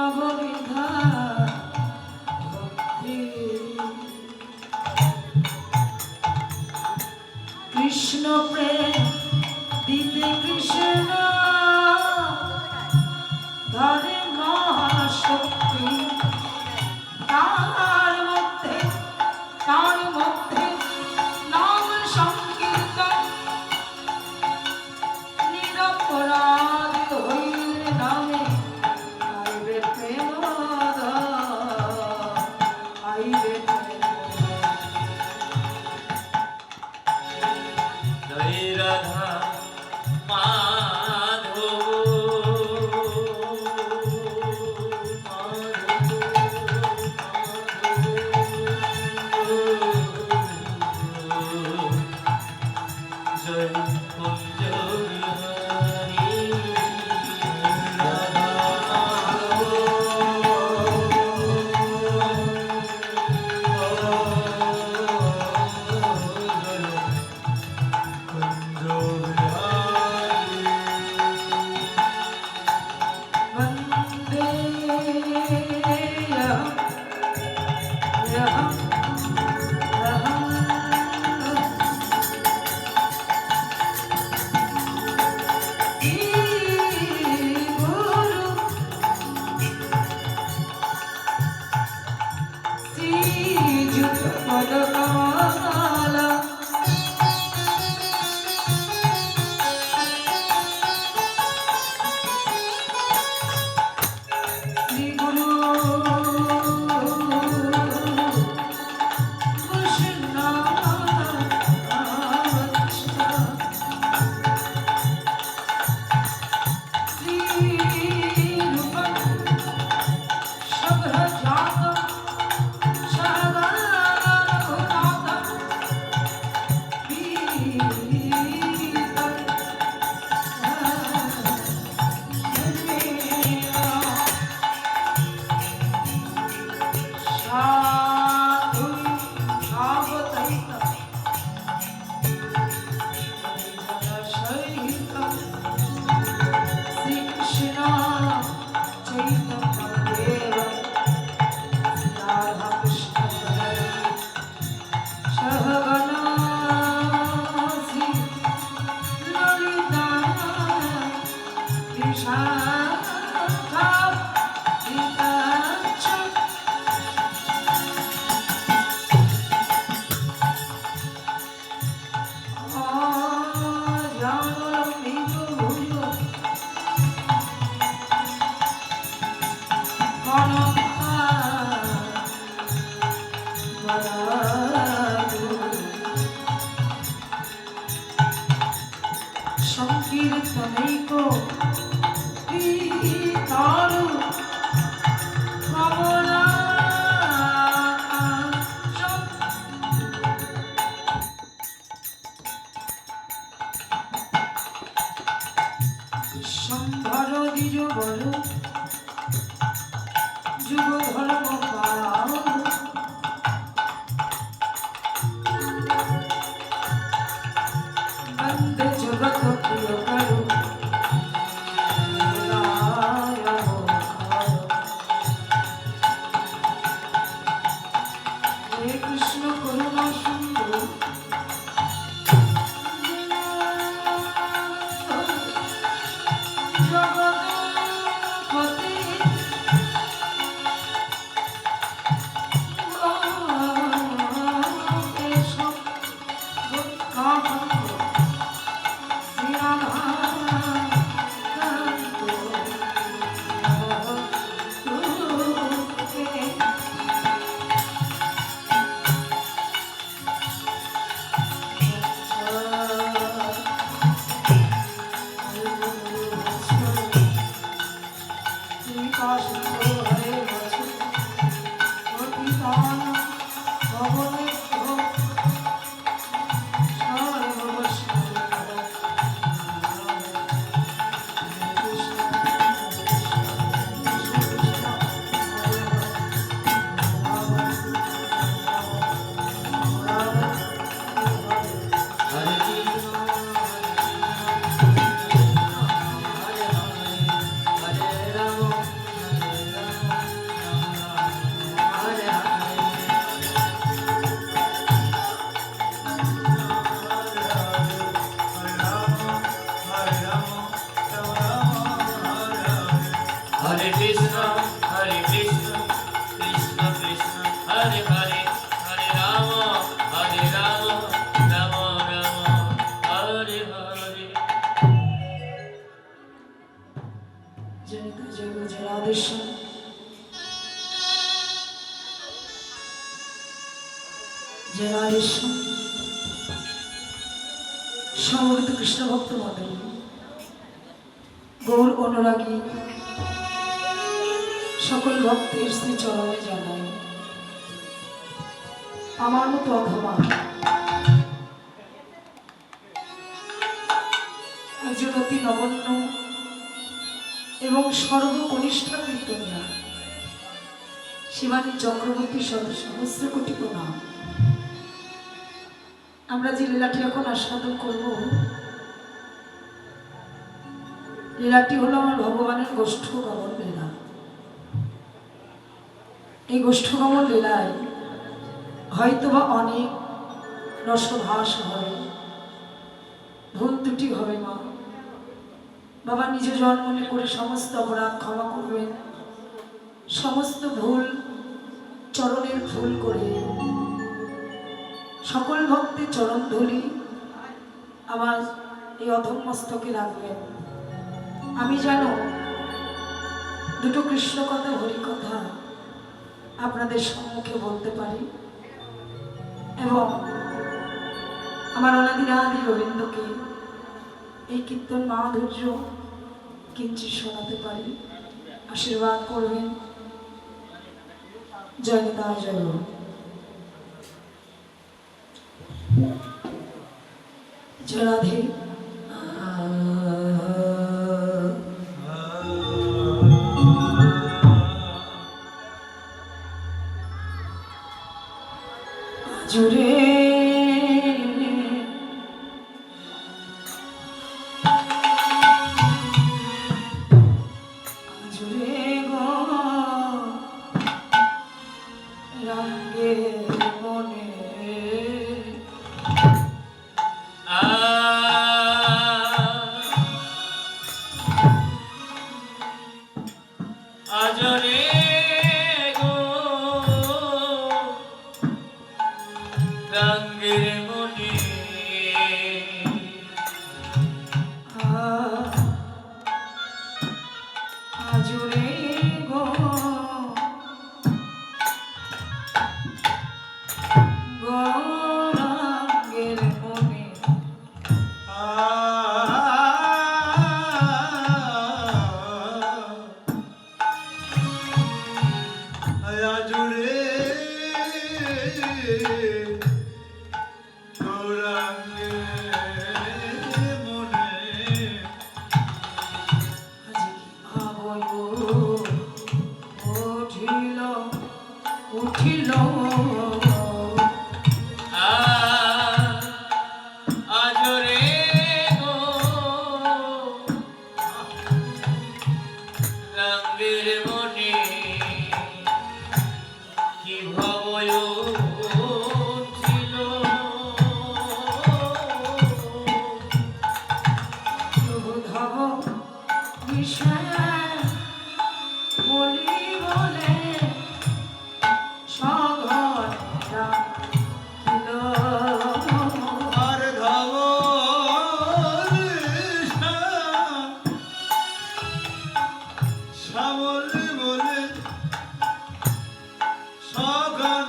নববিধা লা হে কৃষ্ণ করুণা সুন্দর। সমবেত কৃষ্ণ ভক্ত মন্ডলী। গৌর অনুরাগী। সকল ভক্তের শ্রী চরণে জানাই। আমার মতো অথবা। একজন অতি নগণ্য। এবং সর্বকনিষ্ঠা কীর্তনিয়া। শিবানী চক্রবর্তী সহ সহস্র কোটি প্রণাম। আমরা যে লীলাটি এখন আস্বাদন করব, লীলাটি হলো আমার ভগবানের গোষ্ঠ গমন লীলা। এই গোষ্ঠ গমন লীলায় হয়তোবা অনেক রসভাস হবে ভুল ত্রুটি হবে মা। বাবা নিজ জন্মনে করে সমস্ত অপরাধ ক্ষমা করবেন। সমস্ত ভুল, চরণের ভুল করে। সকল ভক্তের চরণ ধুলি আমার এই অধম মস্তকে রাখবেন। আমি জানো, দুটো কৃষ্ণ কথা, হরি কথা আপনাদের সম্মুখে বলতে পারি। এবং আমার অনাদিনাদি রবীন্দ্রকে এই কীর্তন মাধুর্য কিঞ্চিত শোনাতে পারি। আশীর্বাদ করবেন। জয় নিতা জয়। জয়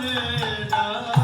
ना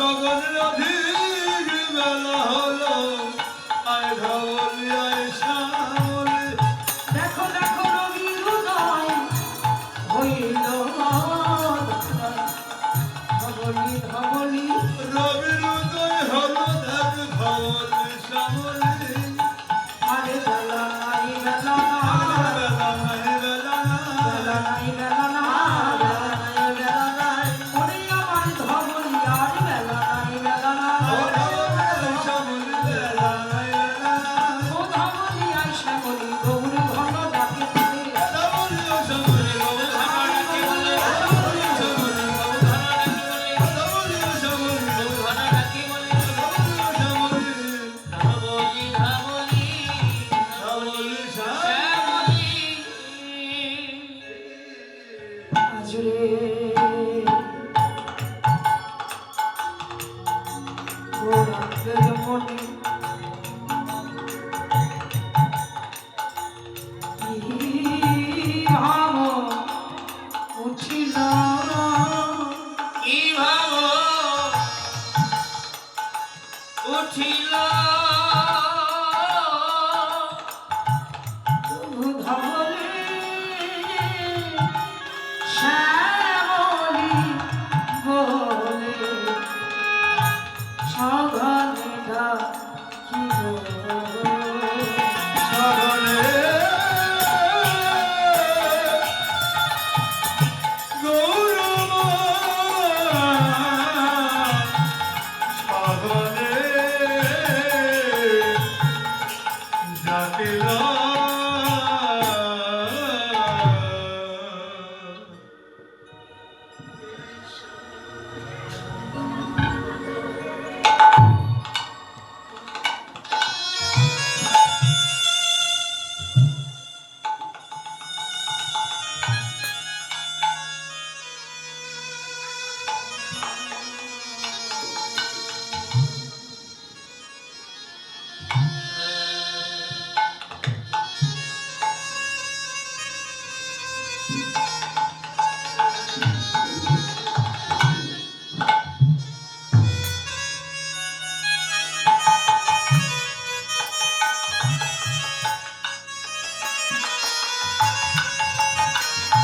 গগনের অধীর বেলা হলো। 아, গোরাঙ্গের মনে